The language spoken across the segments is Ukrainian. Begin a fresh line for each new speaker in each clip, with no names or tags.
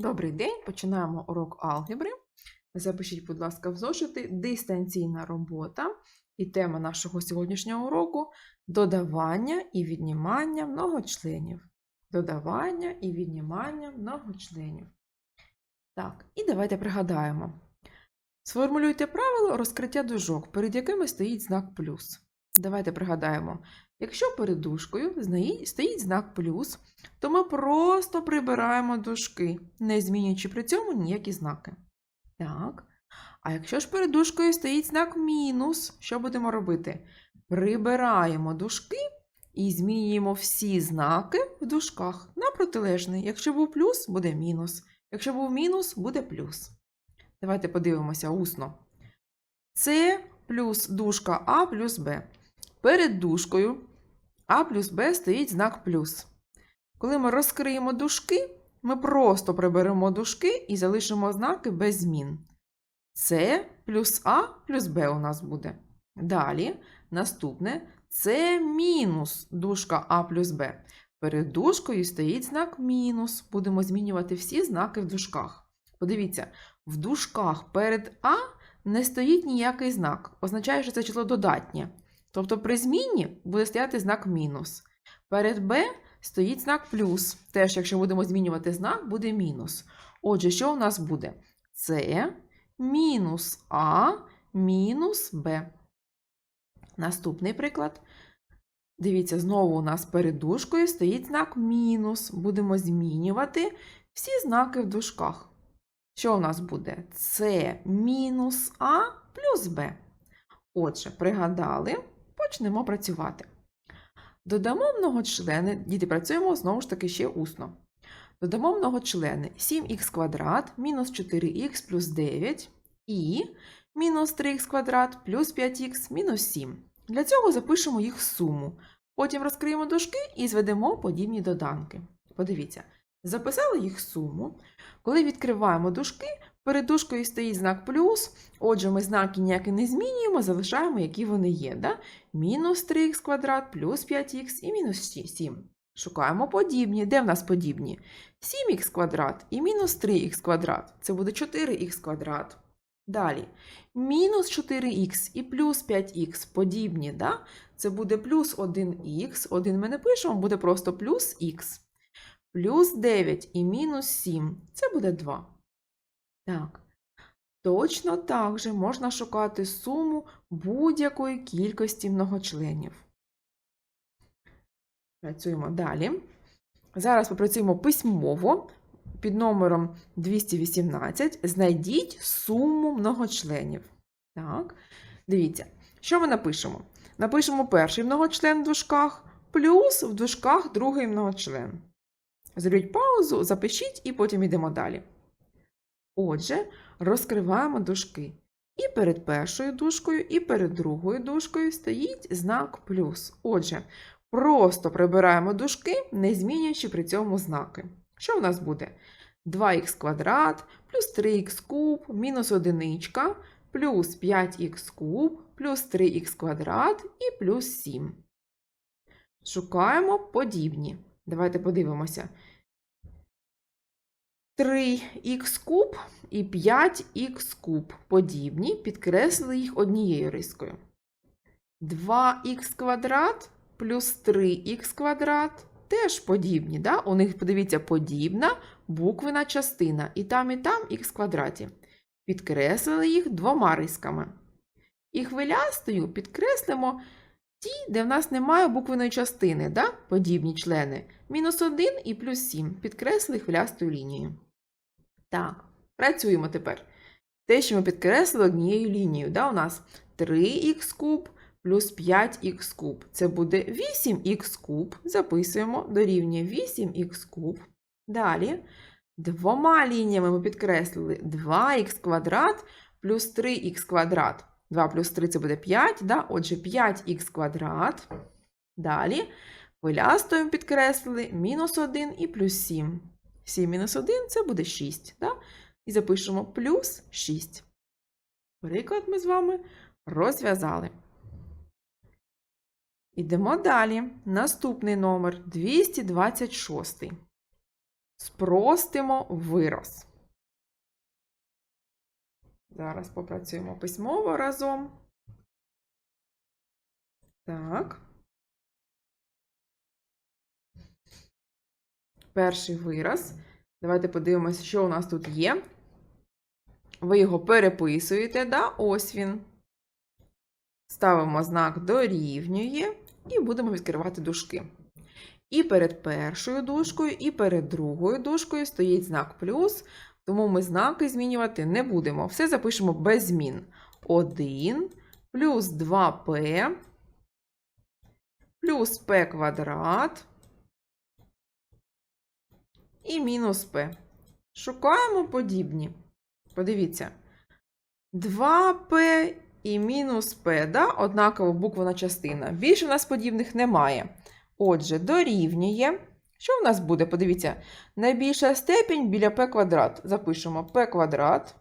Добрий день, починаємо урок алгебри. Запишіть, будь ласка, в зошити дистанційна робота. І тема нашого сьогоднішнього уроку додавання і віднімання многочленів. Додавання і віднімання многочленів. Так, і давайте пригадаємо. Сформулюйте правило розкриття дужок, перед якими стоїть знак плюс. Давайте пригадаємо, якщо перед дужкою стоїть знак плюс, то ми просто прибираємо дужки, не змінюючи при цьому ніякі знаки. Так. А якщо ж перед дужкою стоїть знак мінус, що будемо робити? Прибираємо дужки і змінюємо всі знаки в дужках на протилежний. Якщо був плюс, буде мінус. Якщо був мінус, буде плюс. Давайте подивимося усно. Це плюс дужка А плюс Б. Перед дужкою А плюс Б стоїть знак плюс. Коли ми розкриємо дужки, ми просто приберемо дужки і залишимо знаки без змін. Це плюс А плюс Б у нас буде. Далі, наступне це мінус дужка А плюс Б. Перед дужкою стоїть знак мінус. Будемо змінювати всі знаки в дужках. Подивіться, в дужках перед А не стоїть ніякий знак. Означає, що це число додатнє. Тобто при зміні буде стояти знак мінус. Перед Б стоїть знак плюс. Теж, якщо будемо змінювати знак, буде мінус. Отже, що у нас буде? Це мінус А мінус Б. Наступний приклад. Дивіться, знову у нас перед дужкою стоїть знак мінус. Будемо змінювати всі знаки в дужках. Що у нас буде? Це мінус А плюс Б. Отже, пригадали, почнемо працювати. Додамо многочлени, діти, працюємо знову ж таки ще усно. Додамо многочлени 7х квадрат мінус 4х плюс 9 і мінус 3х квадрат плюс 5х мінус 7. Для цього запишемо їх суму. Потім розкриємо дужки і зведемо подібні доданки. Подивіться, записали їх суму. Коли відкриваємо дужки, перед дужкою стоїть знак плюс. Отже, ми знаки ніякі не змінюємо, залишаємо, які вони є. Да? Мінус 3х квадрат, плюс 5х і мінус 7. Шукаємо подібні. Де в нас подібні? 7х квадрат і мінус 3х квадрат. Це буде 4х квадрат. Далі. Мінус 4х і плюс 5х подібні. Да? Це буде плюс 1х. Один ми не пишемо, буде просто плюс х. Плюс 9 і мінус 7. Це буде 2. Так. Точно так же можна шукати суму будь-якої кількості многочленів. Працюємо далі. Зараз попрацюємо письмово під номером 218. Знайдіть суму многочленів. Так, дивіться, що ми напишемо? Напишемо перший многочлен в дужках, плюс в дужках другий многочлен. Зробіть паузу, запишіть і потім йдемо далі. Отже, розкриваємо дужки. І перед першою дужкою, і перед другою дужкою стоїть знак плюс. Отже, просто прибираємо дужки, не змінюючи при цьому знаки. Що в нас буде? 2х квадрат плюс 3х куб мінус одиничка плюс 5х куб плюс 3х квадрат і плюс 7. Шукаємо подібні. Давайте подивимося. 3х куб і 5х куб подібні, підкреслили їх однією рискою. 2х квадрат плюс 3х квадрат теж подібні. Да? У них, подивіться, подібна буквена частина. І там, і там х квадраті. Підкреслили їх двома рисками. І хвилястою підкреслимо ті, де в нас немає буквеної частини, да? подібні члени. Мінус 1 і плюс 7. Підкреслили хвилястою лінією. Так, працюємо тепер. Те, що ми підкреслили однією лінією, да, у нас 3х куб плюс 5х куб. Це буде 8х куб. Записуємо дорівнює 8х куб. Далі двома лініями ми підкреслили 2х квадрат плюс 3х квадрат. 2 плюс 3 це буде 5, да? отже 5х квадрат. Далі хвилястою підкреслили мінус 1 і плюс 7. 7 мінус 1 це буде 6. Да? І запишемо плюс 6. Приклад ми з вами розв'язали. Ідемо далі. Наступний номер 226. спростимо вираз. Зараз попрацюємо письмово разом. Так. Перший вираз. Давайте подивимося, що у нас тут є. Ви його переписуєте, да? ось він. Ставимо знак дорівнює і будемо відкривати дужки. І перед першою дужкою, і перед другою дужкою стоїть знак плюс, тому ми знаки змінювати не будемо. Все запишемо без змін. 1 плюс 2p плюс p квадрат і мінус p. Шукаємо подібні. Подивіться. 2p і мінус p, да? однакова буквена частина. Більше в нас подібних немає. Отже, дорівнює. Що в нас буде? Подивіться, найбільша степінь біля p квадрат. Запишемо p квадрат.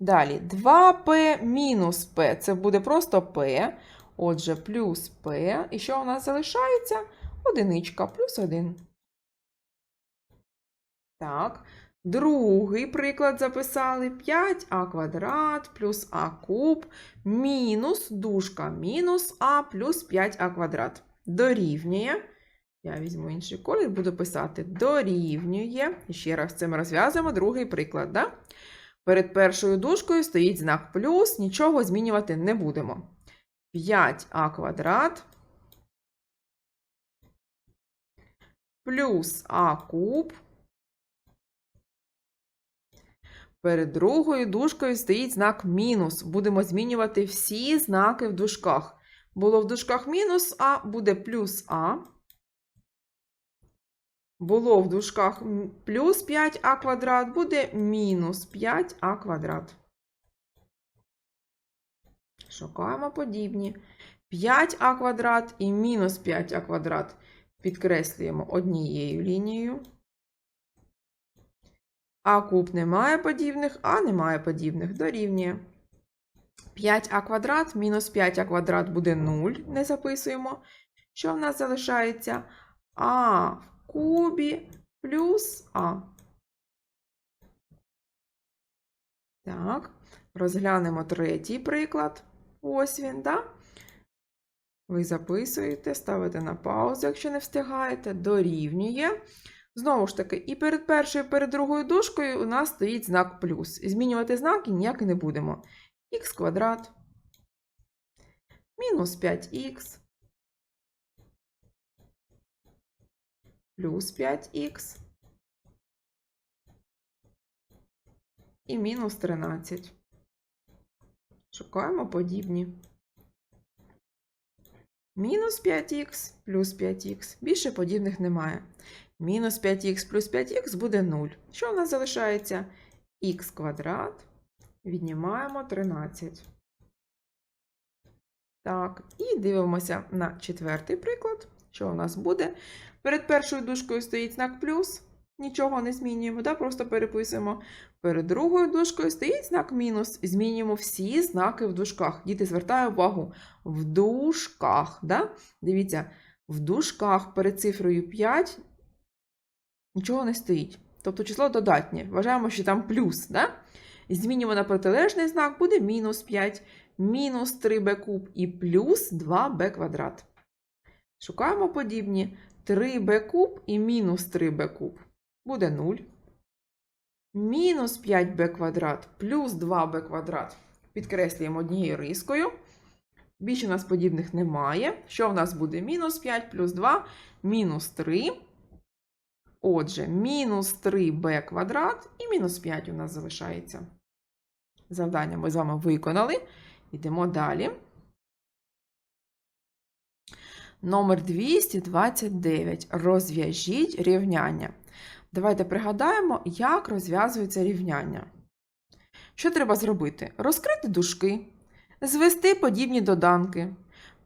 Далі 2p мінус p. Це буде просто p. Отже, плюс p. І що у нас залишається? Одиничка плюс 1. Так. Другий приклад записали 5а квадрат плюс а куб мінус дужка мінус а плюс 5а квадрат. Дорівнює. Я візьму інший колір, буду писати дорівнює. Ще раз це ми розв'язуємо другий приклад. Да? Перед першою дужкою стоїть знак плюс, нічого змінювати не будемо. 5а квадрат плюс а куб. Перед другою дужкою стоїть знак мінус. Будемо змінювати всі знаки в дужках. Було в дужках мінус А, буде плюс А. Було в дужках плюс 5а квадрат, буде мінус 5а квадрат. Шукаємо подібні. 5а квадрат і мінус 5а квадрат підкреслюємо однією лінією. А куб немає подібних, а немає подібних дорівнює. 5а квадрат мінус 5а квадрат буде 0, не записуємо. Що в нас залишається? А в кубі плюс А. Так, розглянемо третій приклад. Ось він, так? Ви записуєте, ставите на паузу, якщо не встигаєте, дорівнює. Знову ж таки, і перед першою, і перед другою дужкою у нас стоїть знак плюс. Змінювати знаки ніяк не будемо. х квадрат мінус 5х плюс 5х і мінус 13. Шукаємо подібні. Мінус 5х плюс 5х. Більше подібних немає. Мінус 5х плюс 5х буде 0. Що в нас залишається? х квадрат. Віднімаємо 13. Так, і дивимося на четвертий приклад. Що у нас буде? Перед першою дужкою стоїть знак плюс. Нічого не змінюємо, да? просто переписуємо. Перед другою дужкою стоїть знак мінус. Змінюємо всі знаки в дужках. Діти, звертаю увагу в дужках. Да? Дивіться, в дужках перед цифрою 5 нічого не стоїть. Тобто число додатнє. Вважаємо, що там плюс. Да? Змінюємо на протилежний знак, буде мінус 5, мінус 3b куб і плюс 2b квадрат. Шукаємо подібні 3b куб і мінус 3b куб. Буде 0. Мінус 5b квадрат плюс 2b квадрат. Підкреслюємо однією рискою. Більше у нас подібних немає. Що в нас буде? Мінус 5 плюс 2, мінус 3. Отже, мінус 3b квадрат і мінус 5 у нас залишається. Завдання ми з вами виконали. Йдемо далі. Номер 229. Розв'яжіть рівняння. Давайте пригадаємо, як розв'язується рівняння. Що треба зробити? Розкрити дужки, звести подібні доданки,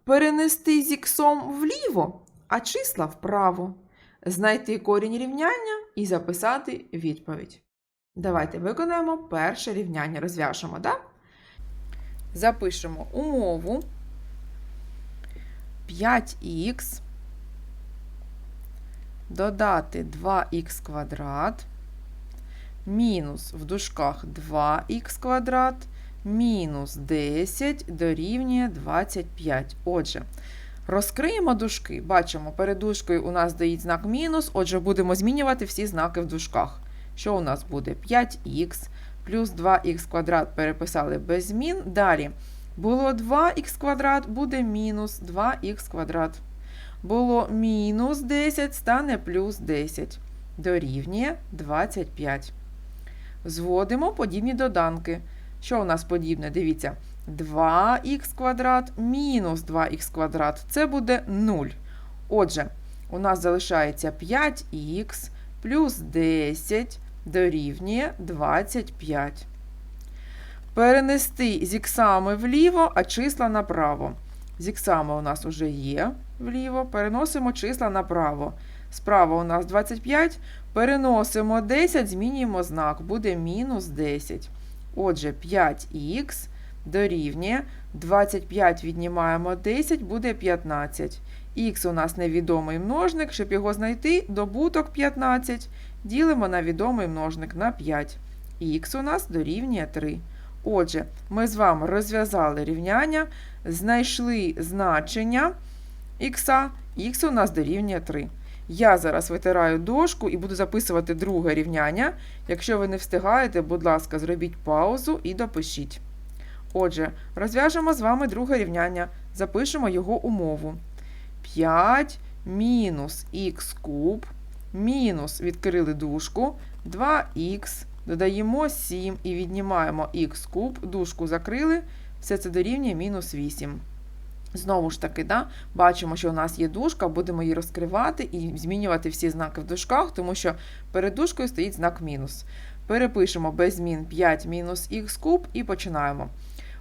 перенести з іксом вліво, а числа вправо, знайти корінь рівняння і записати відповідь. Давайте виконаємо перше рівняння. Розв'яжемо, так? Запишемо умову 5х додати 2х квадрат, мінус в дужках 2х квадрат, мінус 10 дорівнює 25. Отже, розкриємо дужки. Бачимо, перед дужкою у нас стоїть знак мінус, отже, будемо змінювати всі знаки в дужках. Що у нас буде? 5х плюс 2х квадрат переписали без змін. Далі було 2х квадрат, буде мінус 2х квадрат. Було мінус 10, стане плюс 10. Дорівнює 25. Зводимо подібні доданки. Що у нас подібне? Дивіться. 2х квадрат мінус 2х квадрат. Це буде 0. Отже, у нас залишається 5х плюс 10 дорівнює 25. Перенести з іксами вліво, а числа направо. З у нас вже є вліво. Переносимо числа направо. Справа у нас 25. Переносимо 10, змінюємо знак, буде мінус 10. Отже, 5х дорівнює 25 віднімаємо 10, буде 15. Х у нас невідомий множник, щоб його знайти, добуток 15. Ділимо на відомий множник на 5. Х у нас дорівнює 3. Отже, ми з вами розв'язали рівняння, знайшли значення х, х у нас дорівнює 3. Я зараз витираю дошку і буду записувати друге рівняння. Якщо ви не встигаєте, будь ласка, зробіть паузу і допишіть. Отже, розв'яжемо з вами друге рівняння. Запишемо його умову. 5 мінус х куб, мінус відкрили дужку, 2х, додаємо 7 і віднімаємо х куб, дужку закрили, все це дорівнює мінус 8. Знову ж таки, да, бачимо, що у нас є дужка, будемо її розкривати і змінювати всі знаки в дужках, тому що перед дужкою стоїть знак мінус. Перепишемо без змін 5 мінус х куб і починаємо.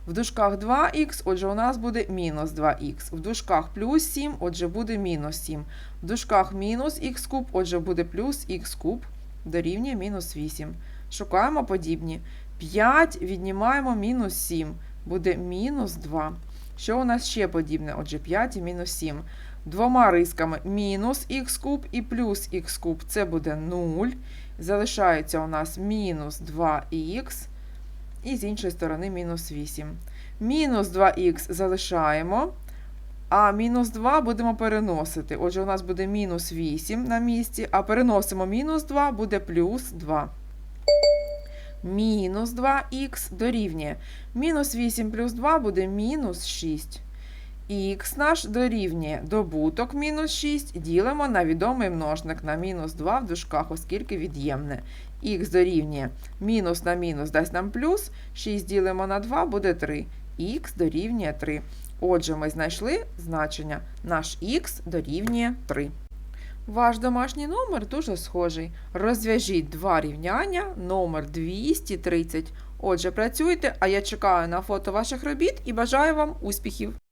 В дужках 2х, отже, у нас буде мінус 2х. В дужках плюс 7, отже, буде мінус 7. В дужках мінус х куб, отже, буде плюс х куб, дорівнює мінус 8. Шукаємо подібні. 5 віднімаємо мінус 7, буде мінус 2. Що у нас ще подібне? Отже, 5 і мінус 7. Двома рисками мінус х куб і плюс х куб. Це буде 0. Залишається у нас мінус 2х. І з іншої сторони мінус 8. Мінус 2х залишаємо. А мінус 2 будемо переносити. Отже, у нас буде мінус 8 на місці, а переносимо мінус 2, буде плюс 2. Мінус 2х дорівнює. Мінус 8 плюс 2 буде мінус 6. Х наш дорівнює добуток мінус 6, ділимо на відомий множник на мінус 2 в дужках, оскільки від'ємне. Х дорівнює мінус на мінус дасть нам плюс, 6 ділимо на 2 буде 3. Х дорівнює 3. Отже, ми знайшли значення. Наш х дорівнює 3. Ваш домашній номер дуже схожий. Розв'яжіть два рівняння, номер 230. Отже, працюйте, а я чекаю на фото ваших робіт і бажаю вам успіхів!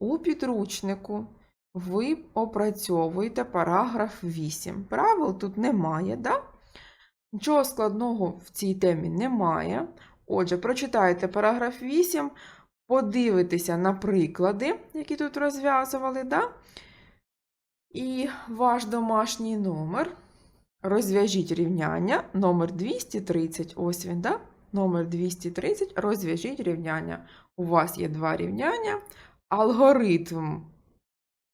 У підручнику ви опрацьовуєте параграф 8. Правил тут немає, да? Нічого складного в цій темі немає. Отже, прочитайте параграф 8, подивитеся на приклади, які тут розв'язували, да? І ваш домашній номер. Розв'яжіть рівняння номер 230. Ось він, да? Номер 230. Розв'яжіть рівняння. У вас є два рівняння. Алгоритм.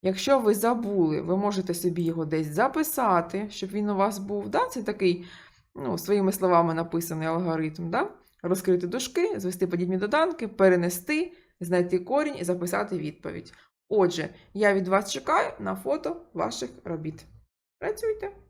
Якщо ви забули, ви можете собі його десь записати, щоб він у вас був. Да? Це такий, ну, своїми словами написаний алгоритм. Да? Розкрити дужки, звести подібні доданки, перенести, знайти корінь і записати відповідь. Отже, я від вас чекаю на фото ваших робіт. Працюйте!